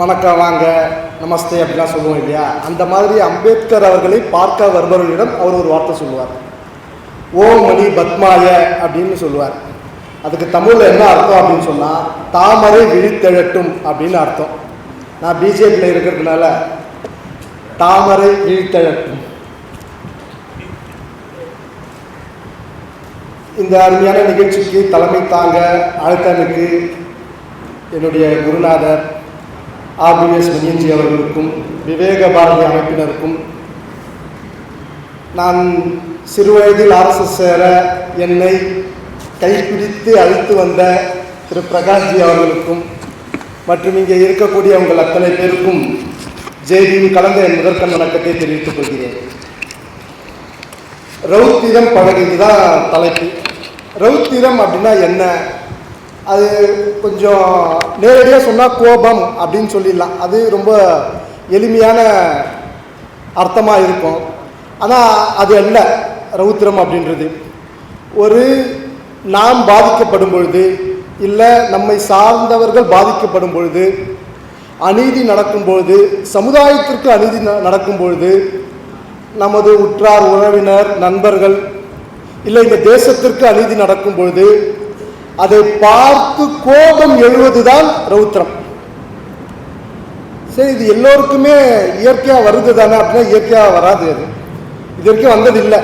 வணக்கம் வாங்க. நமஸ்தே அப்படிலாம் சொல்லுவோம் இல்லையா? அந்த மாதிரி அம்பேத்கர் அவர்களை பார்க்க வருபவர்களிடம் அவர் ஒரு வார்த்தை சொல்லுவார். ஓம் மணி பத்மாய அப்படின்னு சொல்லுவார். அதுக்கு தமிழில் என்ன அர்த்தம் அப்படின்னு சொன்னால் தாமரை விழித்தெழட்டும் அப்படின்னு அர்த்தம். நான் பிஜேபியில் இருக்கிறதுனால தாமரை விழித்தெழட்டும். இந்த அருமையான நிகழ்ச்சிக்கு தலைமை தாங்க அழைத்தனுக்கு என்னுடைய குருநாதர் ஆர்பிஎஸ் மணியஞ்சி அவர்களுக்கும் விவேக பாரதி அமைப்பினருக்கும் நான் சிறுவயதில் ஆர்எஸ்எஸ் சேர என்னை கைப்பிடித்து அழைத்து வந்த திரு பிரகாஷ்ஜி அவர்களுக்கும் மற்றும் இங்கே இருக்கக்கூடிய உங்கள் அத்தனை பேருக்கும் ஜெய்பியும் கலந்த என் முதற்கண் வணக்கத்தை தெரிவித்துக் கொள்கிறேன். ரௌத்திரம் பழகு தலைப்பு. ரௌத்திரம் அப்படின்னா என்ன? அது கொஞ்சம் நேரடியாக சொன்னால் கோபம் அப்படின்னு சொல்லிடலாம். அது ரொம்ப எளிமையான அர்த்தமாக இருக்கும். ஆனால் அது அல்ல. ரௌத்திரம் அப்படின்றது. ஒரு நாம் பாதிக்கப்படும் பொழுது இல்லை நம்மை சார்ந்தவர்கள் பாதிக்கப்படும் பொழுது அநீதி நடக்கும் பொழுது சமுதாயத்திற்கு அநீதி நடக்கும் பொழுது நமது உற்றார் உறவினர் நண்பர்கள் இல்லை இந்த தேசத்திற்கு அநீதி நடக்கும் பொழுது அதை பார்த்து கோபம் எழுவதுதான் ரௌத்திரம் சரி இது எல்லோருக்குமே இயற்கையாக வருது தானே அப்படின்னா இயற்கையாக வராது அது. இது வரைக்கும் வந்ததில்லை.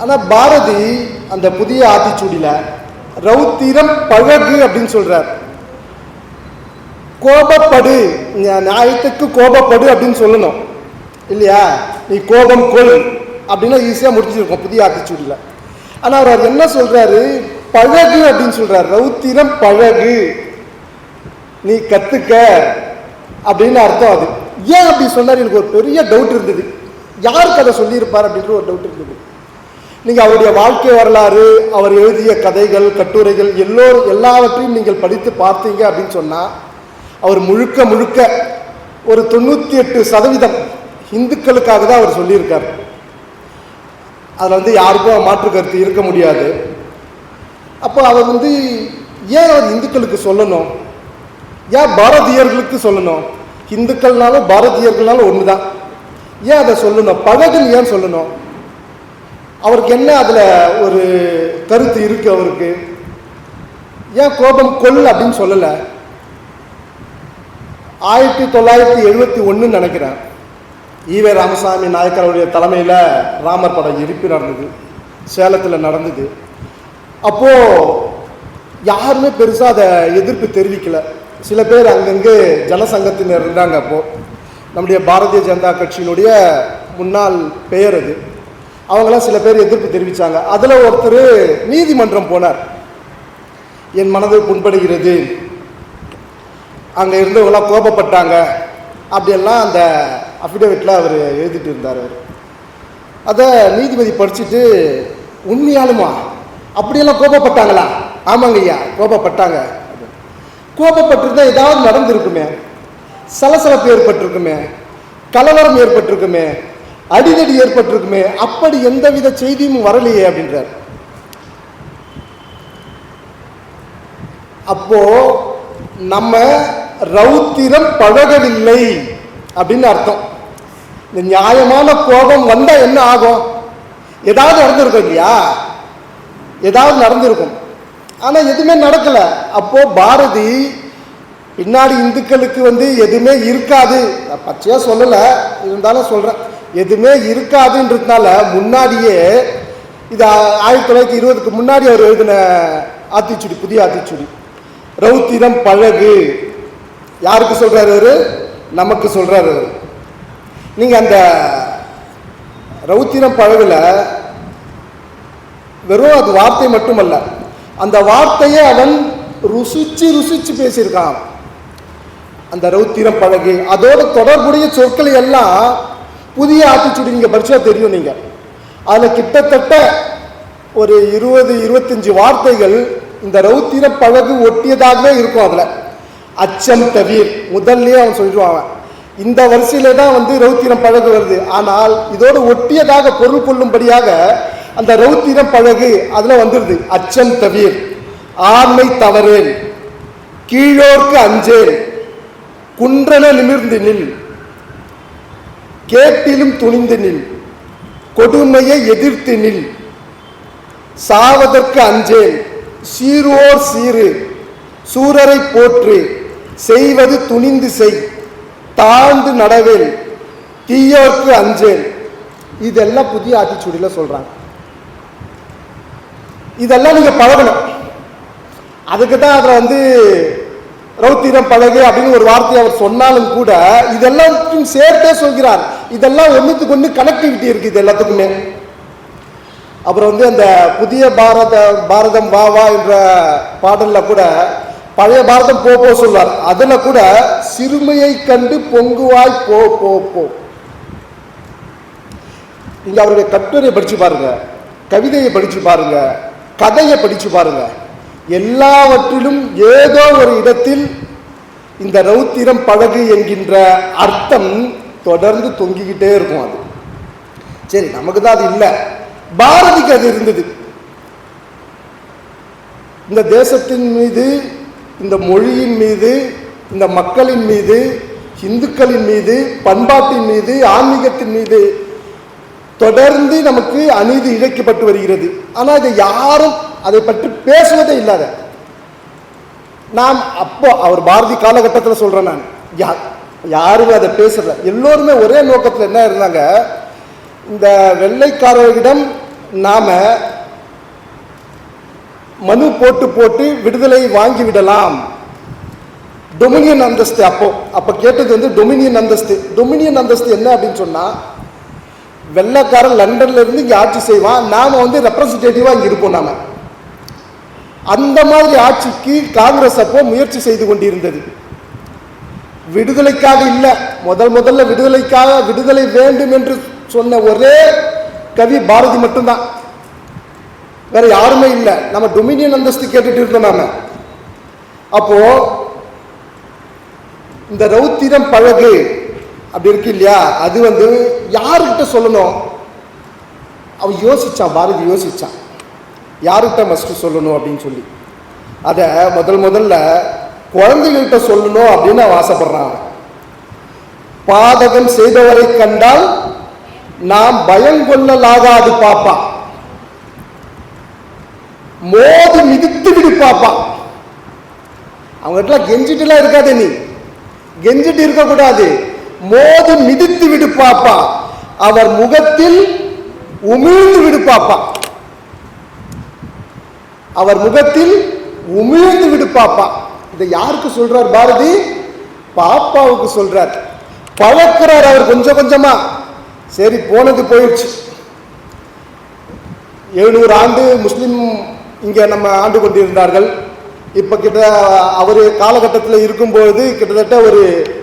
ஆனால் பாரதி அந்த புதிய ஆத்திச்சூடியில் ரௌத்திரம் பழகு அப்படின்னு சொல்கிறார் கோபப்படு நியாயத்துக்கு கோபப்படு அப்படின்னு சொல்லணும். இல்லையா? நீ கோபம் கொள் அப்படின்னா ஈஸியாக முடிச்சிருக்கோம் புதிய ஆத்திச்சூடியில் ஆனால் அவர் என்ன சொல்கிறாரு பழகு அப்படின்னு சொல்கிறார் ரௌத்திரம் பழகு. நீ கற்றுக்க அப்படின்னு அர்த்தம் அது. ஏன் அப்படி சொன்னார்? எனக்கு ஒரு பெரிய டவுட் இருந்தது. யாருக்கு அதை சொல்லியிருப்பார் அப்படின்ற ஒரு டவுட் இருந்தது. நீங்கள் அவருடைய வாழ்க்கை வரலாறு அவர் எழுதிய கதைகள் கட்டுரைகள் எல்லோரும் எல்லாவற்றையும் நீங்கள் படித்து பார்த்தீங்க அப்படின்னு சொன்னால் அவர் முழுக்க முழுக்க ஒரு தொண்ணூற்றி எட்டு சதவீதம் இந்துக்களுக்காக தான் அவர் சொல்லியிருக்கார். அதில் வந்து யாருக்கும் மாற்று கருத்து இருக்க முடியாது. அப்போ அவர் வந்து ஏன் அவர் இந்துக்களுக்கு சொல்லணும்? ஏன் பாரதியர்களுக்கு சொல்லணும்? இந்துக்கள்னாலும் பாரதியர்கள்னாலும் ஒன்று தான் ஏன் அதை சொல்லணும்? பழகுன்னு ஏன் சொல்லணும்? அவருக்கு என்ன அதில் ஒரு கருத்து இருக்கு அவருக்கு? ஏன் கோபம் கொல் அப்படின்னு சொல்லலை? ஆயிரத்தி தொள்ளாயிரத்தி எழுபத்தி ஒன்றுன்னு நினைக்கிறேன். ஈவே ராமசாமி நாயக்கருடைய தலைமையில் ராமர் படம் இருப்பு நடந்தது. சேலத்தில் நடந்தது. அப்போது யாருமே பெருசாக அதை எதிர்ப்பு தெரிவிக்கலை. சில பேர் அங்கங்கே ஜனசங்கத்தினர் இருந்தாங்க அப்போது நம்முடைய பாரதிய ஜனதா கட்சியினுடைய முன்னாள் பெயர் அது. அவங்களாம் சில பேர் எதிர்ப்பு தெரிவித்தாங்க அதில் ஒருத்தர் நீதிமன்றம் போனார். என் மனதை புண்படுகிறது. அங்கே இருந்தவங்களாம் கோபப்பட்டாங்க. அப்படியெல்லாம் அந்த அஃபிடவிட்டில் அவர் எழுதிட்டு இருந்தார் அவர். அதை நீதிபதி படிச்சுட்டு உண்மையாலுமா? அப்படியெல்லாம் கோபப்பட்டாங்களா? ஆமாங்க ஐயா கோபப்பட்டாங்க. கோபப்பட்டிருந்தால் ஏதாவது நடந்திருக்குமே? சலசலப்பு ஏற்பட்டிருக்குமே? கலவரம் ஏற்பட்டிருக்குமே? அடிதடி ஏற்பட்டிருக்குமே? அப்படி எந்தவித செய்தியும் வரலையே அப்படின்றார். அப்போ நம்ம ரௌத்திரம் பழகவில்லை அப்படின்னு அர்த்தம். இந்த நியாயமான கோபம் வந்தால் என்ன ஆகும்? ஏதாவது நடந்திருக்கும் இல்லையா? ஏதாவது நடந்திருக்கும். ஆனால் எதுவுமே நடக்கலை. அப்போது பாரதி பின்னாடி இந்துக்களுக்கு வந்து எதுவுமே இருக்காது. நான் பச்சையாக சொல்லலை இருந்தாலும் சொல்கிறேன் எதுவுமே இருக்காதுன்றதுனால முன்னாடியே இது ஆயிரத்தி தொள்ளாயிரத்தி இருபதுக்கு முன்னாடி அவர் எழுதின ஆத்திச்சுடி புதிய ஆத்திச்சுடி. ரவுத்திரம் பழகு. யாருக்கு சொல்கிறார் அவர்? நமக்கு சொல்கிறார் அவர். நீங்க அந்த ரௌத்திரம் பழகுல வெறும் அது வார்த்தை மட்டுமல்ல அந்த வார்த்தையை அவன் ருசிச்சு ருசிச்சு பேசியிருக்கான். அந்த ரௌத்திரம் பழகு அதோட தொடர்புடைய சொற்களை எல்லாம் புதிய ஆத்திச்சூடி நீங்கள் படிச்சா தெரியும் நீங்க. அதில் கிட்டத்தட்ட ஒரு இருபது இருபத்தஞ்சு வார்த்தைகள் இந்த ரௌத்திர பழகு ஒட்டியதாகவே இருக்கும் அதில். அச்சம் தவிர் முதல்லயே அவன் சொல்லிடுவான் அவன். இந்த வரிசையில தான் வந்து ரௌத்திரம் பழகு வருது ஆனால் இதோடு ஒட்டியதாக பொருள் கொள்ளும்படியாக அந்த ரௌத்திரம் பழகு அதில் வந்துடுது அச்சம் தவிர் ஆண்மை தவறேன் கீழோர்க்கு அஞ்சேன் குன்றன நிமிர்ந்து நில் கேட்டிலும் துணிந்து நில் கொடுமையை எதிர்த்து நில் சாவதற்கு அஞ்சேன் சீரோர் சீரு சூரரை போற்று செய்வது துணிந்து செய். தாழ்ந்து நடவேன் தீயோர்க்கு அஞ்சேன் இதெல்லாம் புதிய ஆட்டிச்சூடியில் சொல்கிறாங்க இதெல்லாம் நீங்கள் பழகணும். அதுக்கு தான் அதில் வந்து ரௌத்திரம் பழகு அப்படின்னு ஒரு வார்த்தையை அவர் சொன்னாலும் கூட இதெல்லாம் சேர்த்தே சொல்கிறார். இதெல்லாம் ஒன்றுத்துக்கு ஒன்று கனெக்டிவிட்டி இருக்குது இது எல்லாத்துக்குமே. அப்புறம் வந்து அந்த புதிய பாரத பாரதம் வா வா என்ற பாடலில் கூட பழைய பாரதம் போ போ சொல்வார் அதுல கூட சிறுமையை கண்டு பொங்குவாய் போ போ போ. நீங்க அவருடைய கட்டுரையை படிச்சு பாருங்க. கவிதையை படிச்சு பாருங்க. கதையை படிச்சு பாருங்க. எல்லாவற்றிலும் ஏதோ ஒரு இடத்தில் இந்த ரௌத்திரம் பழகு என்கின்ற அர்த்தம் தொடர்ந்து தொங்கிக்கிட்டே இருக்கும் அது. சரி நமக்கு தான் அது இல்லை. பாரதிக்கு அது இருந்தது. இந்த தேசத்தின் மீது இந்த மொழியின் மீது இந்த மக்களின் மீது இந்துக்களின் மீது பண்பாட்டின் மீது ஆன்மீகத்தின் மீது தொடர்ந்து நமக்கு அநீதி இழைக்கப்பட்டு வருகிறது. ஆனால் இதை யாரும் அதை பற்றி பேசுவதே இல்லாத. நாம் அப்போ அவர் பாரதி காலகட்டத்தில் சொல்கிறேன் நான். யா யாருமே அதை பேசல. எல்லோருமே ஒரே நோக்கத்தில் என்ன இருந்தாங்க? இந்த வெள்ளைக்காரர்களிடம் நாம் மனு போட்டு போட்டு விடுதலை வாங்கி விடலாம். டொமினியன் அந்தஸ்து அப்போ அப்போ கேட்டது வந்து டொமினியன் அந்தஸ்து டொமினியன் அந்தஸ்து என்ன அப்படின்னு சொன்னால் வெள்ளைக்காரன் லண்டன்ல இருந்து இங்கே ஆட்சி செய்வான் நாம் வந்து ரெப்ரசன்டேட்டிவாக இங்கே இருப்போம் நாம. அந்த மாதிரி ஆட்சிக்கு காங்கிரஸ் அப்போ முயற்சி செய்து கொண்டிருந்தது. விடுதலைக்காக இல்லை முதல் முதல்ல விடுதலைக்காக விடுதலை வேண்டும் என்று சொன்ன ஒரே கவி பாரதி மட்டும்தான். வேற யாருமே இல்லை. நம்ம டொமினியன் அந்தஸ்து கேட்டுட்டு இருந்தோம் நாம. அப்போ இந்த ரௌத்திரம் பழகு அப்படி இருக்கு இல்லையா? அது வந்து யாருக்கிட்ட சொல்லணும்? அவன் யோசிச்சான் பாரதி யோசிச்சான். யாருக்கிட்ட மஸ்ட் சொல்லணும் அப்படின்னு சொல்லி. அதை முதல் முதல்ல குழந்தைகள்கிட்ட சொல்லணும் அப்படின்னு அவன் ஆசைப்படுறான். பாதகம் செய்தவரை கண்டால் நாம் பயங்கொள்ளலாகாது பாப்பா. மோது மிதித்து விடு பாப்பா. அவங்ககிட்ட கெஞ்சிட்டுலாம் இருக்காது நீ. கெஞ்சிட்டு இருக்கக்கூடாது. மோது மிதித்து விடு பாப்பா. அவர் முகத்தில் உமிழ்ந்து விடு பாப்பா. அவர் முகத்தில் உமிழ்ந்து விடு பாப்பா. இதை யாருக்கு சொல்றார் பாரதி? பாப்பாவுக்கு சொல்றார். பழக்கிறார் அவர் கொஞ்சம் கொஞ்சமா. சரி போனது போயிடுச்சு. எழுநூறு ஆண்டு முஸ்லிம் இங்கே நம்ம ஆண்டு கொண்டிருந்தார்கள். இப்போ கிட்ட அவர் காலகட்டத்தில் இருக்கும்பொழுது கிட்டத்தட்ட ஒரு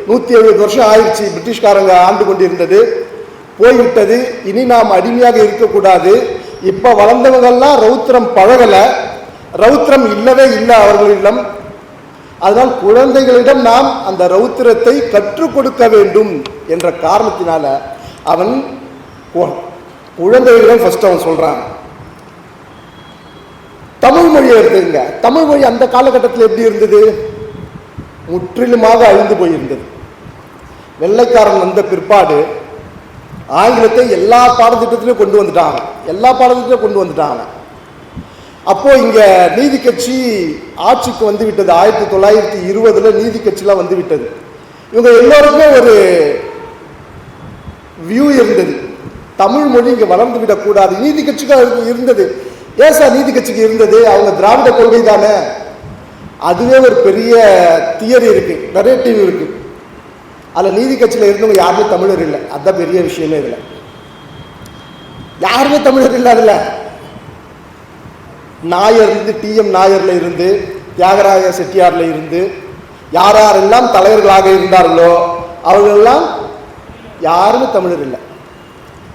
நூற்றி எழுபது வருஷம் ஆயிடுச்சு பிரிட்டிஷ்காரங்க ஆண்டு கொண்டிருந்தது. போய்விட்டது. இனி நாம் அடிமையாக இருக்கக்கூடாது. இப்போ வளர்ந்தவங்கள்லாம் ரௌத்திரம் பழகலை. ரௌத்திரம் இல்லவே இல்லை அவர்களிடம். அதனால் குழந்தைகளிடம் நாம் அந்த ரௌத்திரத்தை கற்றுக் கொடுக்க வேண்டும் என்ற காரணத்தினால அவன் குழந்தைகளிடம் ஃபஸ்ட்டு அவன் சொல்கிறான் தமிழ் மொழியை எடுத்துக்கங்க. தமிழ் மொழி அந்த காலகட்டத்தில் எப்படி இருந்தது? முற்றிலுமாக அழிந்து போயிருந்தது. வெள்ளைக்காரன் வந்த பிற்பாடு ஆங்கிலத்தை எல்லா பாடத்திட்டத்திலும் கொண்டு வந்துட்டாங்க. எல்லா பாடத்திட்டத்திலும் கொண்டு வந்துட்டாங்க. அப்போ இங்க நீதி கட்சி ஆட்சிக்கு வந்து விட்டது ஆயிரத்தி தொள்ளாயிரத்தி இருபதுல நீதி கட்சிலாம் வந்து விட்டது இவங்க எல்லோருக்குமே ஒரு வியூ இருந்தது. தமிழ் மொழி இங்க வளர்ந்து விடக்கூடாது. நீதி கட்சிக்கு இருந்தது. ஏன் சார் நீதி கட்சிக்கு இருந்தது அவங்க திராவிட கொள்கை தானே அதுவே ஒரு பெரிய தியரி இருக்கு நரேட்டிவ் இருக்கு. அதில் நீதி கட்சியில் இருந்தவங்க யாருமே தமிழர் இல்லை. அதுதான் பெரிய விஷயமே இதில். யாருமே தமிழர் இல்லை அதில். நாயர் இருந்து டிஎம் நாயரில் இருந்து தியாகராய செட்டியாரில் இருந்து யார் யாரெல்லாம் தலைவர்களாக இருந்தார்களோ அவர்களெல்லாம் யாருமே தமிழர் இல்லை.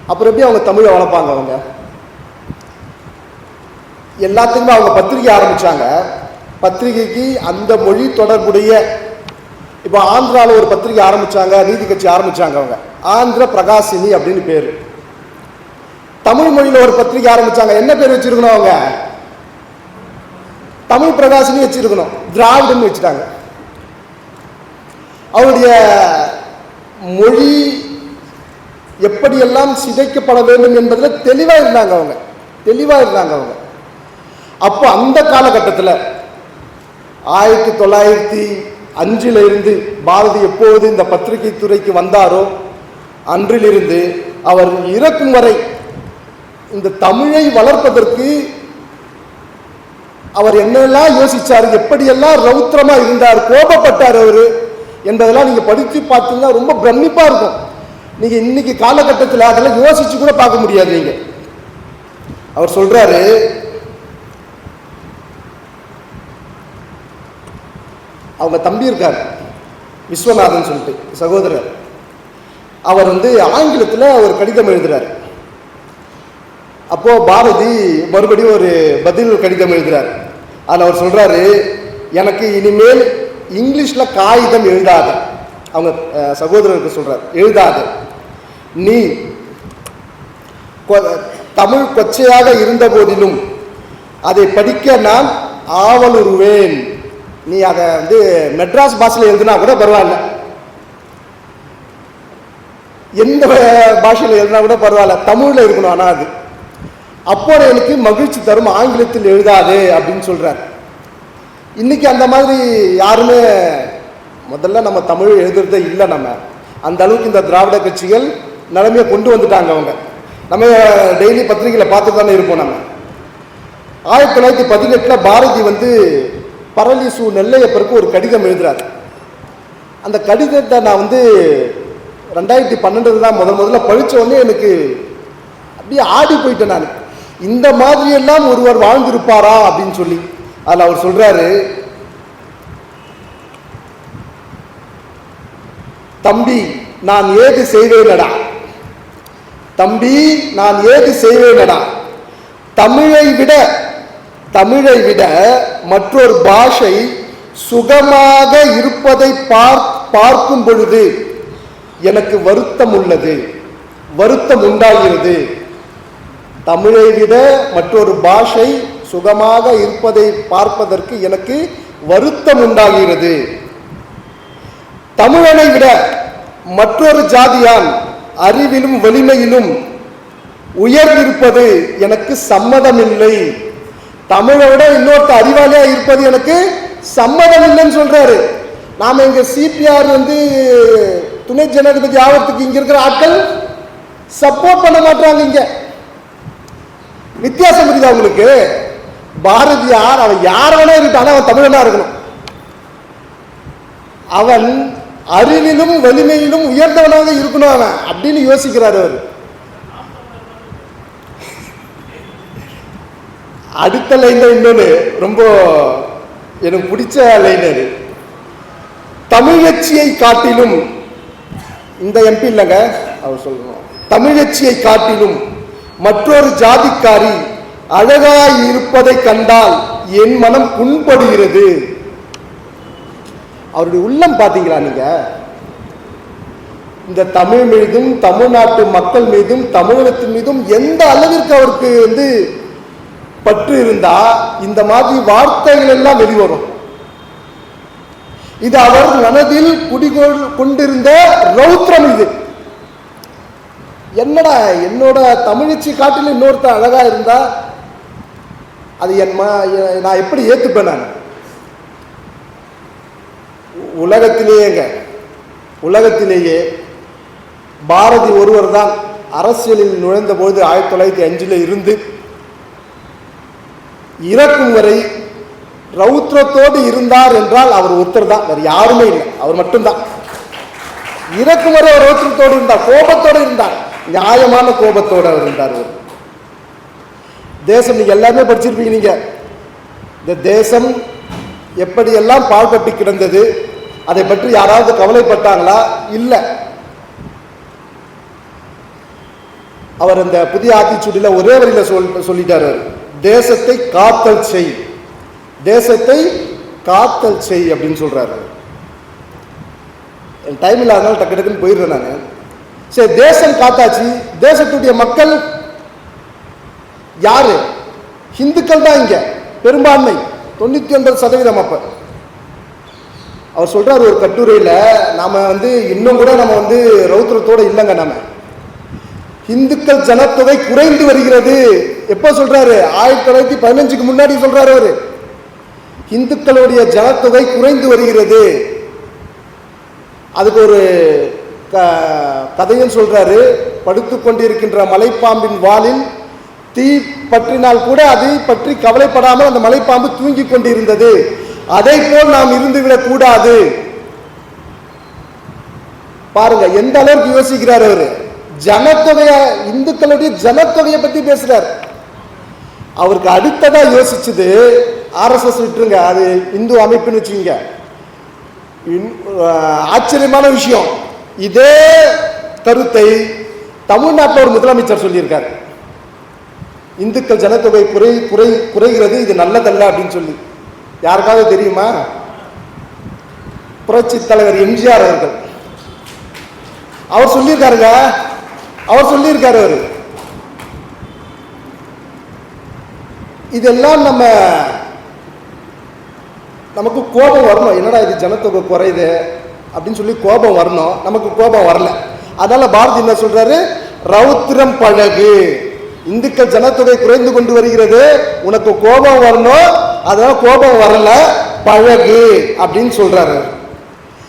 அப்புறம் எப்படி அவங்க தமிழை வளர்ப்பாங்க அவங்க? எல்லாத்துக்குமே அவங்க பத்திரிகை ஆரம்பிச்சாங்க. பத்திரிகைக்கு அந்த மொழி தொடர்புடைய இப்போ ஆந்திரால ஒரு பத்திரிகை ஆரம்பிச்சாங்க நீதி கட்சி ஆரம்பிச்சாங்க அவங்க. ஆந்திர பிரகாசினி அப்படின்னு பேரு. தமிழ் மொழியில் ஒரு பத்திரிகை ஆரம்பிச்சாங்க. என்ன பேர் வச்சிருக்கணும் அவங்க? தமிழ் பிரகாசினி வச்சிருக்கணும். திராவிடன்னு வச்சுட்டாங்க. அவருடைய மொழி எப்படியெல்லாம் சிதைக்கப்பட வேண்டும் என்பதில் தெளிவாக இருந்தாங்க அவங்க. தெளிவாக இருந்தாங்க அவங்க. அப்போ அந்த காலகட்டத்தில் ஆயிரத்தி தொள்ளாயிரத்தி அஞ்சில் இருந்து பாரதி எப்போது இந்த பத்திரிகை துறைக்கு வந்தாரோ அன்றிலிருந்து அவர் இறக்கும் வரை இந்த தமிழை வளர்ப்பதற்கு அவர் என்னெல்லாம் யோசிச்சார் எப்படியெல்லாம் ரௌத்திரமா இருந்தார் கோபப்பட்டார் அவர் என்பதெல்லாம் நீங்க படித்து பார்த்தீங்கன்னா ரொம்ப பிரமிப்பா இருக்கும். நீங்க இன்னைக்கு காலகட்டத்தில் அதெல்லாம் யோசிச்சு கூட பார்க்க முடியாது நீங்க. அவர் சொல்றாரு அவங்க தம்பி இருக்கார். விஸ்வநாதன் சொல்லிட்டு சகோதரர். அவர் வந்து ஆங்கிலத்தில் ஒரு கடிதம் எழுதுகிறார் அப்போ பாரதி மறுபடியும் ஒரு பதில் கடிதம் எழுதுகிறார் அதில் அவர் சொல்றாரு எனக்கு இனிமேல் இங்கிலீஷ்ல காகிதம் எழுதாத. அவங்க சகோதரருக்கு சொல்கிறார் எழுதாத. நீ தமிழ் கொச்சையாக இருந்த போதிலும் அதை படிக்க நான் ஆவலுருவேன் நீ அதை வந்து மெட்ராஸ் பாஷையில் எழுதுனா கூட பரவாயில்ல. எந்த பாஷையில் எழுதினா கூட பரவாயில்ல. தமிழில் இருக்கணும் ஆனால் அது. அப்போ எனக்கு மகிழ்ச்சி தரும் ஆங்கிலத்தில் எழுதாது அப்படின்னு சொல்கிறார் இன்றைக்கி அந்த மாதிரி யாருமே முதல்ல நம்ம தமிழ் எழுதுறதே இல்லை நம்ம. அந்த அளவுக்கு இந்த திராவிட கட்சிகள் நிலைமையை கொண்டு வந்துட்டாங்க அவங்க. நம்ம டெய்லி பத்திரிகையில் பார்த்து தானே இருப்போம் நம்ம. ஆயிரத்தி தொள்ளாயிரத்தி பதினெட்டில் பாரதி வந்து பரளிசு நெல்லையப்பருக்கு ஒரு கடிதம் எழுதுறாரு. அந்த கடிதத்தை நான் வந்து ரெண்டாயிரத்தி பன்னெண்டு தான் முதல் முதல்ல படிச்ச உடனே எனக்கு அப்படியே ஆடி போயிட்டேன் நான். இந்த மாதிரி எல்லாம் ஒருவர் வாழ்ந்திருப்பாரா அப்படின்னு சொல்லி. அதில் அவர் சொல்றாரு தம்பி நான் ஏது செய்வேனடா? தம்பி நான் ஏது செய்வேனடா? தமிழை விட தமிழை விட மற்றொரு பாஷை சுகமாக இருப்பதை பார் பார்க்கும் பொழுது எனக்கு வருத்தம் உள்ளது. வருத்தம் உண்டாகிறது. தமிழை விட மற்றொரு பாஷை சுகமாக இருப்பதை பார்ப்பதற்கு எனக்கு வருத்தம் உண்டாகிறது. தமிழனை விட மற்றொரு ஜாதியான் அறிவிலும் வலிமையிலும் உயர்ந்திருப்பது எனக்கு சம்மதமில்லை. தமிழை விட இன்னொருத்த அறிவாளியா இருப்பது எனக்கு சம்மதம் இல்லைன்னு சொல்றாரு. நாம இங்க சிபிஆர் வந்து துணை ஜனாதிபதி ஆவத்துக்கு இங்க இருக்கிற ஆட்கள் சப்போர்ட் பண்ண மாட்டாங்க இங்க. வித்தியாசம் புரியுது அவங்களுக்கு பாரதியார் அவன் யார் வேணா இருக்கான அவன் தமிழனா இருக்கணும். அவன் அறிவிலும் வலிமையிலும் உயர்ந்தவனாக இருக்கணும் அவன் அப்படின்னு யோசிக்கிறார் அவர். அடுத்த லைனில் இன்னொன்று ரொம்ப எனக்கு பிடிச்ச லைன் அது. தமிழச்சியை காட்டிலும் இந்த எம்பி இல்லைங்க அவர் சொல்லணும். தமிழச்சியை காட்டிலும் மற்றொரு ஜாதிக்காரி அழகாய் இருப்பதை கண்டால் என் மனம் புண்படுகிறது. அவருடைய உள்ளம் பார்த்தீங்களா நீங்க? இந்த தமிழ் மீதும் தமிழ்நாட்டு மக்கள் மீதும் தமிழகத்தின் மீதும் எந்த அளவிற்கு அவருக்கு வந்து பற்று இருந்தா இந்த மாதிரி வார்த்தைகள் எல்லாம் வெளிவரும். இது அவர் மனதில் குடிகொள் கொண்டிருந்த ரௌத்ரம் இது. என்னடா என்னோட தமிழச்சி காட்டில் இன்னொருத்த அழகா இருந்தா அது என் நான் எப்படி ஏத்துப்பேன் நான்? உலகத்திலேயேங்க உலகத்திலேயே பாரதி ஒருவர் தான் அரசியலில் நுழைந்த பொழுது ஆயிரத்தி தொள்ளாயிரத்தி அஞ்சில் இருந்து இறக்கும் வரை ரௌத்ரத்தோடு இருந்தார் என்றால் அவர் ஒருத்தர் தான் வேறு யாருமே இல்லை அவர் மட்டும்தான். இறக்கும் வரை அவர் ரௌத்ரத்தோடு இருந்தார் கோபத்தோடு இருந்தார் நியாயமான கோபத்தோடு அவர் இருந்தார் அவர். தேசம் நீங்க எல்லாமே படிச்சிருப்பீங்க நீங்க. இந்த தேசம் எப்படியெல்லாம் பாழ்பட்டு கிடந்தது அதை பற்றி யாராவது கவலைப்பட்டாங்களா? இல்லை. அவர் அந்த புதிய ஆத்திச்சூடியில் ஒரே வரியில சொல் சொல்லிட்டார் அவர். தேசத்தை காத்தல் செய். தேசத்தை காத்தல் செய் அப்படின்னு சொல்கிறாரு என் டைம் இல்லாதனால டக்கு டக்குன்னு போயிடுறேன் நான். சரி தேசம் காத்தாச்சு. தேசத்துடைய மக்கள் யாரு? ஹிந்துக்கள் தான் இங்கே. பெரும்பான்மை. தொண்ணூற்றி ஒன்பது சதவீதம் அப்போ. அவர் சொல்கிறார் ஒரு கட்டுரையில் நாம வந்து இன்னும் கூட நம்ம வந்து ரௌத்ரத்தோட இல்லைங்க நம்ம இந்துக்கள் ஜனத்தொகை குறைந்து வருகிறது. எப்போ சொல்றாரு? ஆயிரத்தி தொள்ளாயிரத்தி பதினஞ்சுக்கு முன்னாடி சொல்றாரு அவரு. இந்துக்களுடைய ஜனத்தொகை குறைந்து வருகிறது. அதுக்கு ஒரு கதையும் சொல்றாரு. படுத்து கொண்டிருக்கின்ற மலைப்பாம்பின் வாலில் தீ பற்றினால் கூட அதை பற்றி கவலைப்படாமல் அந்த மலைப்பாம்பு தூங்கி கொண்டிருந்தது. அதை போல் நாம் இருந்துவிடக் கூடாது பாருங்க எந்த அளவுக்கு யோசிக்கிறார் அவரு? ஜனத்தொகைய இந்துக்களுடைய ஜனத்தொகையை பத்தி பேசுறார். அவருக்கு அடுத்ததா யோசிச்சது ஆர்எஸ்எஸ் விட்டுருங்க. அது இந்து அமைப்புன்னு வச்சுக்கோங்க. இன்- ஆச்சரியமான விஷயம். இதே கருத்தை தமிழ்நாட்டில் ஒரு முதலமைச்சர் சொல்லியிருக்கார். இந்துக்கள் ஜனத்தொகை குறை குறை குறைகிறது இது நல்லதல்ல அப்படின்னு சொல்லி. யாருக்காவது தெரியுமா? புரட்சி தலைவர் எம்ஜிஆர் அவர்கள். அவர் சொல்லியிருக்காருங்க அவர் சொல்லியிருக்காரு அவரு. இதெல்லாம் நம்ம நமக்கு கோபம் வரணும். என்னடா இது ஜனத்தொகை குறையுது அப்படின்னு சொல்லி கோபம் வரணும். நமக்கு கோபம் வரல. அதனால பாரதி என்ன சொல்றாரு? ரௌத்திரம் பழகு. இந்துக்கள் ஜனத்தொகை குறைந்து கொண்டு வருகிறது. உனக்கு கோபம் வரணும். அதனால கோபம் வரல. பழகு அப்படின்னு சொல்றாரு.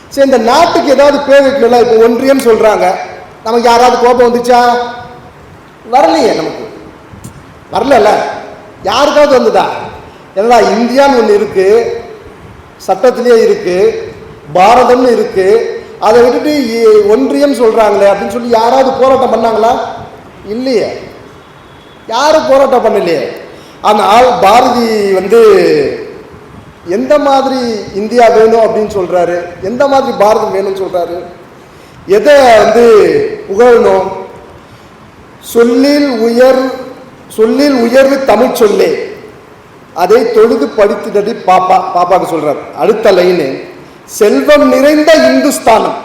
சரி இந்த நாட்டுக்கு ஏதாவது பேர் வைக்கல இப்போ ஒன்றியம் சொல்றாங்க. நமக்கு யாராவது கோபம் வந்துச்சா? வரலையே நமக்கு. வரலல்ல. யாருக்காவது வந்ததா? என்னடா இந்தியான்னு ஒன்று இருக்கு சட்டத்திலேயே இருக்கு பாரதம்னு இருக்கு அதை விட்டுட்டு ஒன்றியம் சொல்றாங்களே அப்படின்னு சொல்லி யாராவது போராட்டம் பண்ணாங்களா? இல்லையே. யாரும் போராட்டம் பண்ணலையே. ஆனால் பாரதி வந்து எந்த மாதிரி இந்தியா வேணும் அப்படின்னு சொல்றாரு? எந்த மாதிரி பாரதம் வேணும்னு சொல்றாரு? எதை வந்து புகழணும்? சொல்லில் உயர் சொல்லில் உயர்வு தமிழ் சொல்லே. அதை தொழுது படித்துட்டது பாப்பா பாப்பாக்கு சொல்றார். அடுத்த லைனு செல்வம் நிறைந்த இந்துஸ்தானம்.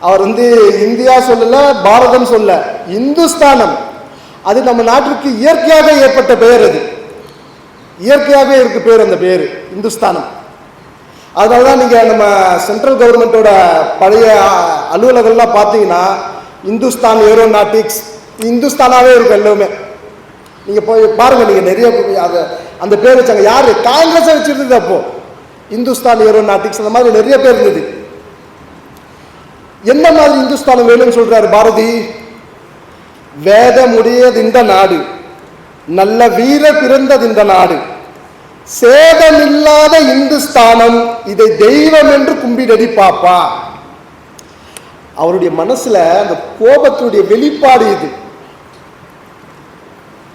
அவர் வந்து இந்தியா சொல்லல பாரதம் சொல்ல. இந்துஸ்தானம். அது நம்ம நாட்டிற்கு இயற்கையாக ஏற்பட்ட பெயர் அது. இயற்கையாகவே இருக்கு பேர் அந்த பேர் இந்துஸ்தானம். அதனால தான் நீங்கள் நம்ம சென்ட்ரல் கவர்மெண்ட்டோட பழைய அ- அலுவலகங்கள்லாம் பார்த்தீங்கன்னா இந்துஸ்தான் ஏரோநாட்டிக்ஸ் இந்துஸ்தானாகவே இருக்கும் எல்லாமே. நீங்கள் போய் பாருங்கள் நீங்கள் நிறைய அதை அந்த பேர் வச்சாங்க. யார்? காங்கிரஸை வச்சுருந்தது அப்போ. இந்துஸ்தான் ஏரோநாட்டிக்ஸ் அந்த மாதிரி நிறைய பேர் இருந்தது. என்ன மாதிரி இந்துஸ்தானம் வேணும்னு சொல்கிறாரு பாரதி? வேதமுடையது இந்த நாடு. நல்ல வீர பிறந்தது இந்த நாடு. சேதமில்லாத இந்துஸ்தானம் இதை தெய்வம் என்று கும்பிடடி பாப்பா அவருடைய மனசுல அந்த கோபத்துடைய வெளிப்பாடு இது.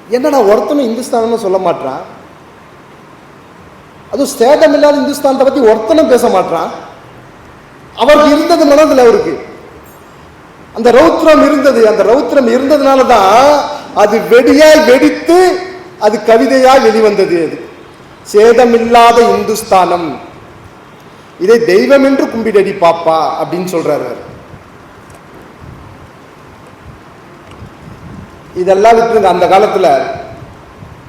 என்னடா ஒருத்தனும் இந்துஸ்தானம்னு சொல்ல மாட்டான் அதுவும் சேதமில்லாத இந்துஸ்தானத்தை பத்தி ஒருத்தனும் பேச மாட்டான் அவருக்கு இருந்தது மனதில் அவருக்கு. அந்த ரௌத்ரம் இருந்தது. அந்த ரௌத்ரம் இருந்ததுனால தான் அது வெடியாய் வெடித்து அது கவிதையாய் வெளிவந்தது அது. சேதமில்லாத இந்துஸ்தானம். இதை தெய்வம் என்று கும்பிடடி பாப்பா அப்படின்னு சொல்றாரு இதெல்லாம் விட்டுருங்க அந்த காலத்துல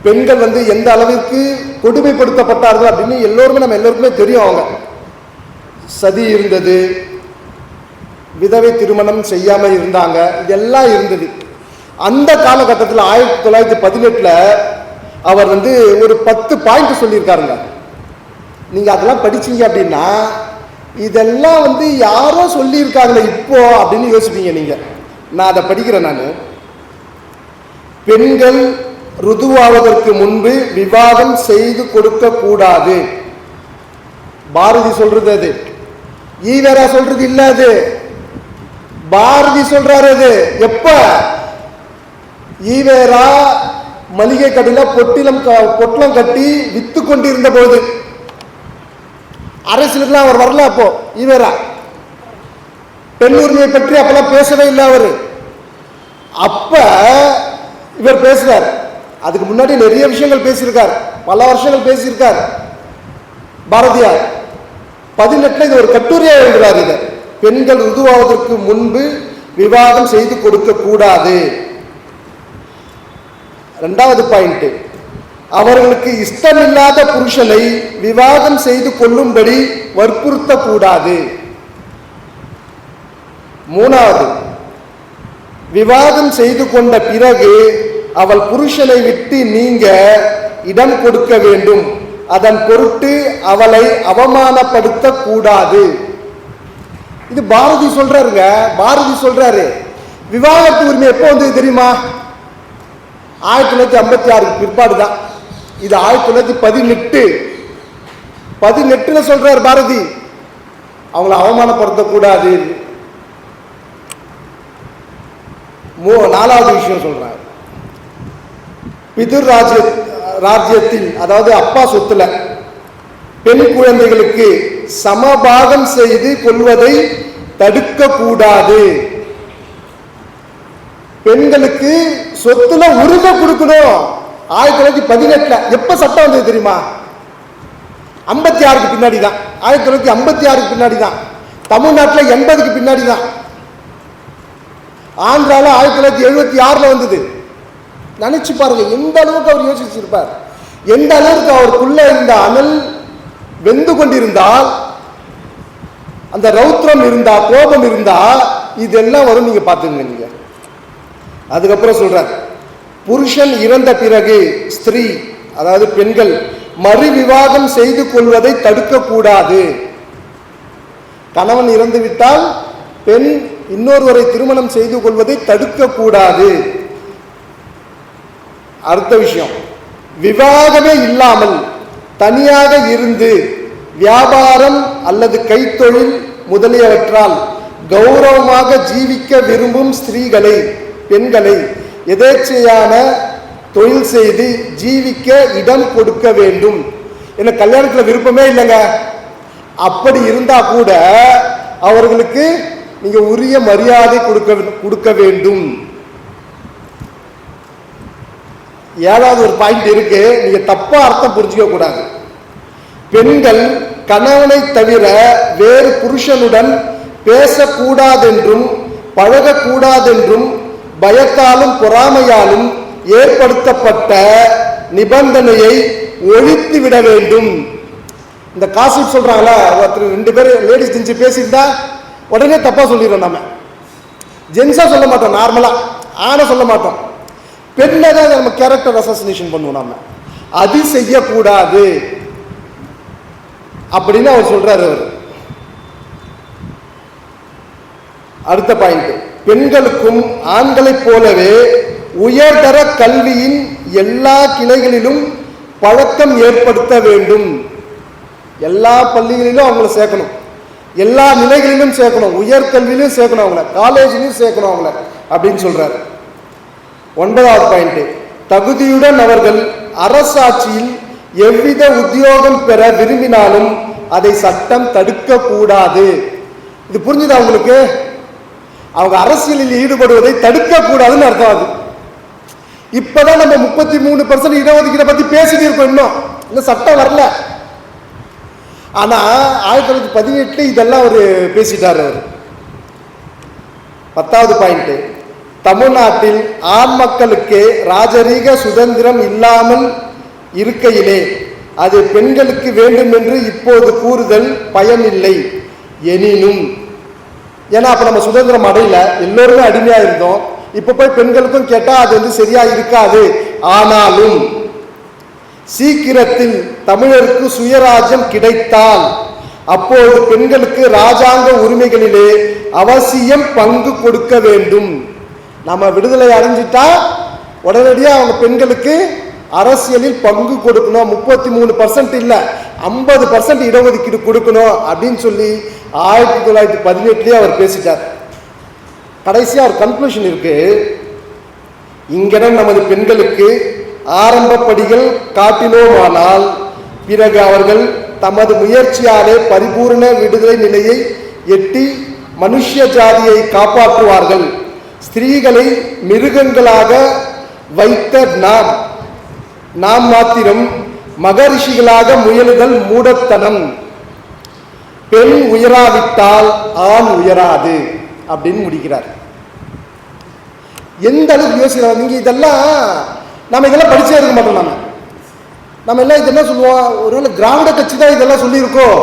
பெண்கள் வந்து எந்த அளவிற்கு கொடுமைப்படுத்தப்பட்டார்கள் அப்படின்னு எல்லோருமே நம்ம எல்லோருக்குமே தெரியும் அவங்க. சதி இருந்தது விதவை திருமணம் செய்யாமல் இருந்தாங்க இதெல்லாம் இருந்தது. அந்த காலகட்டத்தில் ஆயிரத்தி தொள்ளாயிரத்தி பதினெட்டுல அவர் வந்து ஒரு பத்து பாயிண்ட் சொல்லியிருக்காருங்க. நீங்கள் அதெல்லாம் படிச்சீங்க அப்படின்னா இதெல்லாம் வந்து யாரோ சொல்லியிருக்காங்களே இப்போ அப்படின்னு யோசிப்பீங்க நீங்கள் நான் அதை படிக்கிறேன் நான். பெண்கள் ருதுவாவதற்கு முன்பு விவாதம் செய்து கொடுக்க கூடாது. பாரதி சொல்றது அது. ஈவேரா சொல்றது இல்ல அது. பாரதி சொல்றாரு அது. எப்ப? ஈவேரா மளிகை கடையில பொட்டிலம் க- பொட்டலம் கட்டி வித்து கொண்டிருந்த போது அரசியலுக்குலாம் அவர் வரல அப்போ இவரா. பெண் உரிமையை பற்றி அப்பெல்லாம் பேசவே இல்லை அவர். அப்ப இவர் பேசுறார். அதுக்கு முன்னாடி நிறைய விஷயங்கள் பேசியிருக்கார். பல வருஷங்கள் பேசியிருக்கார். பாரதியார். பதினெட்டுல இது ஒரு கட்டுரையா எழுதுறார் இதை பெண்கள் ருதுவாவதற்கு முன்பு விவாதம் செய்து கொடுக்க கூடாது. ரெண்டாவது பாயிண்ட்டு அவர்களுக்கு இஷ்டமில்லாத புருஷனை விவாதம் செய்து கொள்ளும்படி வற்புறுத்தக்கூடாது. மூணாவது விவாதம் செய்து கொண்ட பிறகு அவள் புருஷனை விட்டு நீங்க இடம் கொடுக்க வேண்டும். அதன் பொருட்டு அவளை அவமானப்படுத்த கூடாது இது பாரதி சொல்றாருங்க. பாரதி சொல்றாரு. விவாகரத்து உரிமை எப்போ வந்தது தெரியுமா? ஆயிரத்தி தொள்ளாயிரத்தி ஐம்பத்தி ஆறுக்கு பிற்பாடு தான் இது ஆயிரத்தி தொள்ளாயிரத்தி பதினெட்டு. பதினெட்டுல சொல்றாரு பாரதி அவங்கள அவமானப்படுத்தக்கூடாது மூ நாலாவது விஷயம் சொல்றாரு. பிதிர் ராஜ்ய ராஜ்யத்தில் அதாவது அப்பா சொத்துல பெண் குழந்தைகளுக்கு சமபாகம் செய்து கொள்வதை தடுக்க கூடாது பெண்களுக்கு சொத்துல உரிமை கொடுக்கணும். ஆயிரத்தி தொள்ளாயிரத்தி பதினெட்டுல எப்ப சட்டம் வந்தது தெரியுமா? ஐம்பத்தி ஆறுக்கு பின்னாடி தான் ஆயிரத்தி தொள்ளாயிரத்தி ஐம்பத்தி ஆறுக்கு பின்னாடி தான் தமிழ்நாட்டில் எண்பதுக்கு பின்னாடி தான் ஆந்திரால ஆயிரத்தி தொள்ளாயிரத்தி எழுபத்தி ஆறுல வந்தது. நினைச்சு பாருங்க எந்த அளவுக்கு அவர் யோசிச்சிருப்பார். எந்த அளவுக்கு அவருக்குள்ள இருந்த அனல் வெந்து கொண்டிருந்தால் அந்த ரௌத்ரம் இருந்தா கோபம் இருந்தா இதெல்லாம் வரும் நீங்க பாத்துங்க நீங்க. அதுக்கப்புறம் சொல்கிறார் புருஷன் இறந்த பிறகு ஸ்திரீ அதாவது பெண்கள் மறு விவாகம் செய்து கொள்வதை தடுக்கக்கூடாது. கணவன் இறந்துவிட்டால் பெண் இன்னொருவரை திருமணம் செய்து கொள்வதை தடுக்கக்கூடாது. அடுத்த விஷயம் விவாகமே இல்லாமல் தனியாக இருந்து வியாபாரம் அல்லது கைத்தொழில் முதலியவற்றால் கௌரவமாக ஜீவிக்க விரும்பும் ஸ்திரீகளை பெண்களை எதேச்சையான தொழில் செய்து ஜீவிக்க இடம் கொடுக்க வேண்டும். எனக்கு கல்யாணத்தில் விருப்பமே இல்லைங்க. அப்படி இருந்தா கூட அவர்களுக்கு நீங்கள் உரிய மரியாதை கொடுக்க கொடுக்க வேண்டும். ஏழாவது ஒரு பாயிண்ட் இருக்கு. நீங்க தப்பா அர்த்தம் புரிஞ்சுக்க கூடாது. பெண்கள் கணவனை தவிர வேறு புருஷனுடன் பேசக்கூடாதென்றும் பழகக்கூடாதென்றும் பயத்தாலும் பொறாமையாலும் ஏற்படுத்தப்பட்ட நிபந்தனையை ஒழித்து விட வேண்டும். இந்த காசு சொல்றாங்களா? ஒருத்தர் ரெண்டு பேர் லேடிஸ் ஜென்ஸ் பேசியிருந்தா உடனே தப்பா சொல்லிடுறோம் நம்ம ஜென்ஸா சொல்ல மாட்டோம் நார்மலா. ஆணை சொல்ல மாட்டோம். பெண்ணை தான் நம்ம கேரக்டர் அசோசினேஷன் பண்ணுவோம் நம்ம அது செய்யக்கூடாது. அப்படின்னு அவர் சொல்றாரு அவர். அடுத்த பாயிண்ட் பெண்களுக்கும் ஆண்களைப் போலவே உயர்தர கல்வியின் எல்லா கிளைகளிலும் பழக்கம் ஏற்படுத்த வேண்டும். எல்லா பள்ளிகளிலும் அவங்கள சேர்க்கணும். எல்லா நிலைகளிலும் சேர்க்கணும். உயர்கல்வியிலும் சேர்க்கணும் அவங்கள. காலேஜ்லையும் சேர்க்கணும் அவங்கள அப்படின்னு சொல்கிறார் ஒன்பதாவது பாயிண்ட்டு தகுதியுடன் அவர்கள் அரசாட்சியில் எவ்வித உத்தியோகம் பெற விரும்பினாலும் அதை சட்டம் தடுக்கக்கூடாது. இது புரிஞ்சுதா உங்களுக்கு? அவங்க அரசியலில் ஈடுபடுவதை தடுக்க கூடாதுன்னு அர்த்தம் அது. இப்பதான் நம்ம முப்பத்தி மூணு பர்சன்ட் இடஒதுக்கீடை பத்தி பேசிட்டு இருக்கோம் இன்னும். இன்னும் சட்டம் வரல. ஆனா ஆயிரத்தி தொள்ளாயிரத்தி பதினெட்டு இதெல்லாம் அவர் பேசிட்டார் அவர். பத்தாவது பாயிண்ட். தமிழ்நாட்டில் ஆண் மக்களுக்கு ராஜரீக சுதந்திரம் இல்லாமல் இருக்கையிலே அது பெண்களுக்கு வேண்டும் என்று இப்போது கூறுதல் பயனில்லை. எனினும் ஏன்னா அப்போ நம்ம சுதந்திரம் அடையல. எல்லோருமே அடிமையாக இருந்தோம். இப்போ போய் பெண்களுக்கும் கேட்டால் அது வந்து சரியாக இருக்காது. ஆனாலும் சீக்கிரத்தில் தமிழருக்கு சுயராஜ்யம் கிடைத்தால் அப்போது பெண்களுக்கு ராஜாங்க உரிமைகளிலே அவசியம் பங்கு கொடுக்க வேண்டும். நம்ம விடுதலை அடைஞ்சிட்டா உடனடியாக அவங்க பெண்களுக்கு அரசியலில் பங்கு கொடுக்கணும். முப்பத்தி மூணு பர்சன்ட் இல்லை. ஐம்பது பர்சன்ட் இடஒதுக்கீடு கொடுக்கணும் அப்படின்னு சொல்லி ஆயிரத்தி தொள்ளாயிரத்தி பதினெட்டுலேயே அவர் பேசிட்டார். கடைசியாக ஒரு கன்க்ளூஷன் இருக்கு. இங்கிடம் நமது பெண்களுக்கு ஆரம்ப படிகள் காட்டினோமானால் பிறகு அவர்கள் தமது முயற்சியாலே பரிபூர்ண விடுதலை நிலையை எட்டி மனுஷ ஜாதியை காப்பாற்றுவார்கள். ஸ்திரீகளை மிருகங்களாக வைத்த நாம் நாம் மாத்திரம் மகரிஷிகளாக முயலுதல் மூடத்தனம். பெண் உயராவிட்டால் ஆண் உயராது அப்படின்னு முடிக்கிறார். எந்த அளவுக்கு யோசிக்கிறோம் நீங்க இதெல்லாம் நம்ம இதெல்லாம் படிச்சே இருக்க மாட்டோம் நம்ம நம்ம எல்லாம் இது என்ன சொல்லுவோம் ஒருவேளை திராவிட கட்சி தான் இதெல்லாம் சொல்லியிருக்கோம்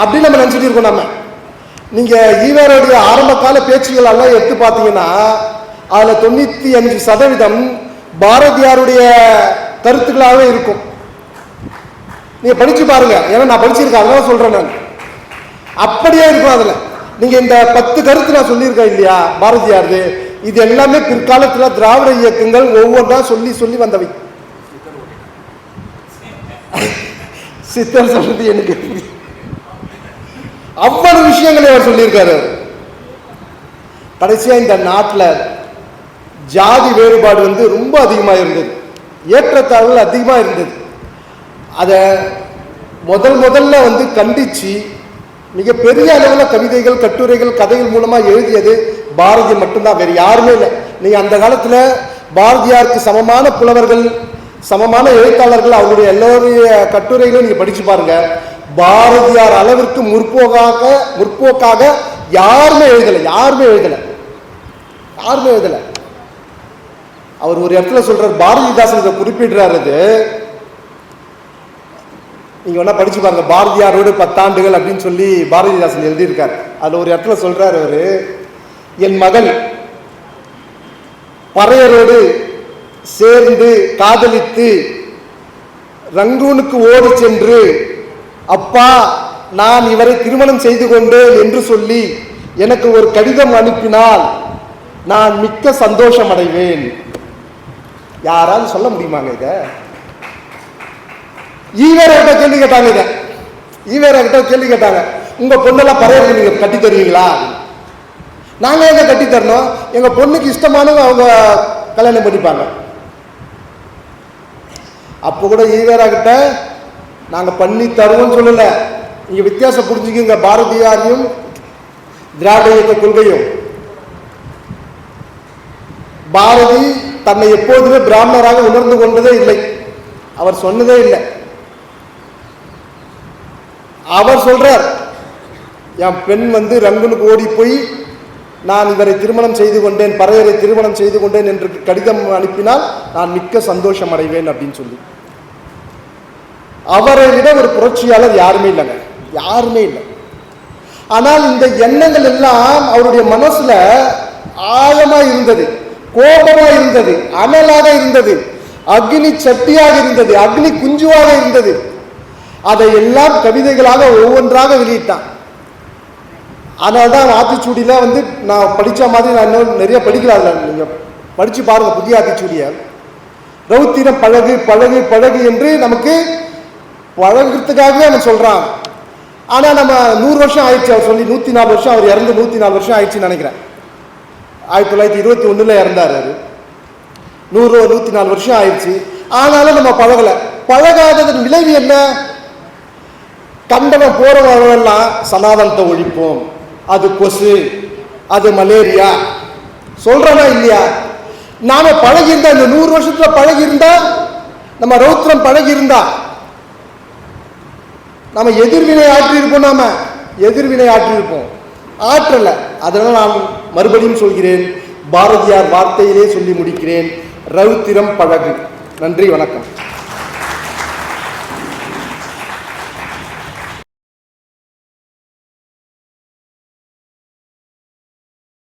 அப்படின்னு நம்ம நினச்சிட்டு இருக்கோம் நம்ம நீங்கள் ஈவேரோடைய ஆரம்ப கால பேச்சுகள் எல்லாம் எடுத்து பார்த்தீங்கன்னா அதில் தொண்ணூத்தி அஞ்சு சதவீதம் பாரதியாருடைய கருத்துக்களாகவே இருக்கும். நீங்க படிச்சு பாருங்க. ஏன்னா நான் படிச்சிருக்கேன். அதெல்லாம் சொல்றேன் நான். அப்படியே இருக்கும் அதுல. நீங்க இந்த பத்து கருத்து நான் சொல்லியிருக்கேன் இல்லையா? பாரதியார் இது எல்லாமே பிற்காலத்தில் திராவிட இயக்கங்கள் ஒவ்வொன்றா சொல்லி சொல்லி வந்தவை. சித்தர் சொல்றது எனக்கு அவ்வளவு விஷயங்களை அவர் சொல்லியிருக்காரு கடைசியா இந்த நாட்டில் ஜாதி வேறுபாடு வந்து ரொம்ப அதிகமாக இருந்தது ஏற்றத்தாழ்வுகள் அதிகமாக இருந்தது. அதை முதல் முதல்ல வந்து கண்டித்து மிகப்பெரிய அளவில் கவிதைகள் கட்டுரைகள் கதைகள் மூலமாக எழுதியது பாரதி மட்டும்தான் வேறு யாருமே இல்லை. நீங்கள் அந்த காலத்தில் பாரதியாருக்கு சமமான புலவர்கள் சமமான எழுத்தாளர்கள் அவருடைய எல்லோருடைய கட்டுரைகளையும் நீங்கள் படித்து பாருங்கள் பாரதியார் அளவிற்கு முற்போக்காக முற்போக்காக யாருமே எழுதலை யாருமே எழுதலை. யாருமே எழுதலை. அவர் ஒரு இடத்துல சொல்றார் பாரதிதாசன் இதை குறிப்பிடுறாரு அது நீங்க வேணா படிச்சு பாருங்க பாரதியாரோடு பத்தாண்டுகள் அப்படின்னு சொல்லி பாரதிதாசன் எழுதியிருக்கார். அதுல ஒரு இடத்துல சொல்றாரு அவரு என் மகன் பறையரோடு சேர்ந்து காதலித்து ரங்கூனுக்கு ஓடி சென்று அப்பா நான் இவரை திருமணம் செய்து கொண்டேன் என்று சொல்லி எனக்கு ஒரு கடிதம் அனுப்பினால் நான் மிக்க சந்தோஷம் அடைவேன் யாராவது சொல்ல முடியுமாங்க இதை? ஈவேரா கேள்வி கேட்டாங்க இதை. ஈவேரா கிட்ட கேள்வி கேட்டாங்க. உங்க பொண்ணெல்லாம் பறையருக்கு நீங்க கட்டி தருவீங்களா? நாங்க எங்க கட்டி தரணும்? எங்க பொண்ணுக்கு இஷ்டமானவங்க அவங்க கல்யாணம் பண்ணிப்பாங்க. அப்போ கூட ஈவேரா கிட்ட நாங்க பண்ணி தருவோம்னு சொல்லல. நீங்க வித்தியாசம் புரிஞ்சுக்கிங்க பாரதியாரையும் திராவிட இயக்க கொள்கையும். பாரதி தன்னை எப்போதுமே பிராமணராக உணர்ந்து கொண்டதே இல்லை. அவர் சொன்னதே இல்லை. அவர் சொல்றார் என் பெண் வந்து ரங்குனுக்கு ஓடி போய் நான் இவரை திருமணம் செய்து கொண்டேன் பறையரை திருமணம் செய்து கொண்டேன் என்று கடிதம் அனுப்பினால் நான் மிக்க சந்தோஷம் அடைவேன் அப்படின்னு சொல்லி. அவரை விட ஒரு புரட்சியாளர் யாருமே இல்லைங்க. யாருமே இல்லை. ஆனால் இந்த எண்ணங்கள் எல்லாம் அவருடைய மனசுல ஆழமா இருந்தது. கோபமா இருந்தது அனலாக இருந்தது அக்னி சட்டியாக இருந்தது அக்னி குஞ்சுவாக இருந்தது. அதை எல்லாம் கவிதைகளாக ஒவ்வொன்றாக வெளியிட்டான். அதனால தான் ஆத்திச்சூடியில் வந்து நான் படித்த மாதிரி நான் இன்னும் நிறைய படிக்கல அதில் நீங்கள் படித்து பாருங்க புதிய ஆத்திச்சூடியை. ரௌத்திரம் பழகு பழகு பழகு என்று நமக்கு பழகிறதுக்காகவே அவன் சொல்கிறான் ஆனால் நம்ம நூறு வருஷம் ஆயிடுச்சு அவர் சொல்லி நூற்றி நாலு வருஷம் அவர் இறந்து நூற்றி நாலு வருஷம் ஆயிடுச்சுன்னு நினைக்கிறேன். ஆயிரத்தி தொள்ளாயிரத்தி இருபத்தி ஒன்றில் இறந்தார் அவர். நூறு நூற்றி நாலு வருஷம் ஆயிடுச்சு. ஆனாலும் நம்ம பழகலை. பழகாததன் விளைவு என்ன? கண்டனம் போகிறவர்களெல்லாம் சனாதனத்தை ஒழிப்போம். அது கொசு அது மலேரியா. சொல்கிறோமா இல்லையா? நாம பழகியிருந்தால் இந்த நூறு வருஷத்துல பழகியிருந்தால் நம்ம ரௌத்ரம் பழகியிருந்தா நம்ம எதிர்வினை ஆற்றியிருப்போம் நாம். எதிர்வினை ஆற்றியிருப்போம். ஆற்றல. அதனால் நான் மறுபடியும் சொல்கிறேன் பாரதியார் வார்த்தையிலே சொல்லி முடிக்கிறேன். ரவுத்திரம் பழகு. நன்றி வணக்கம்.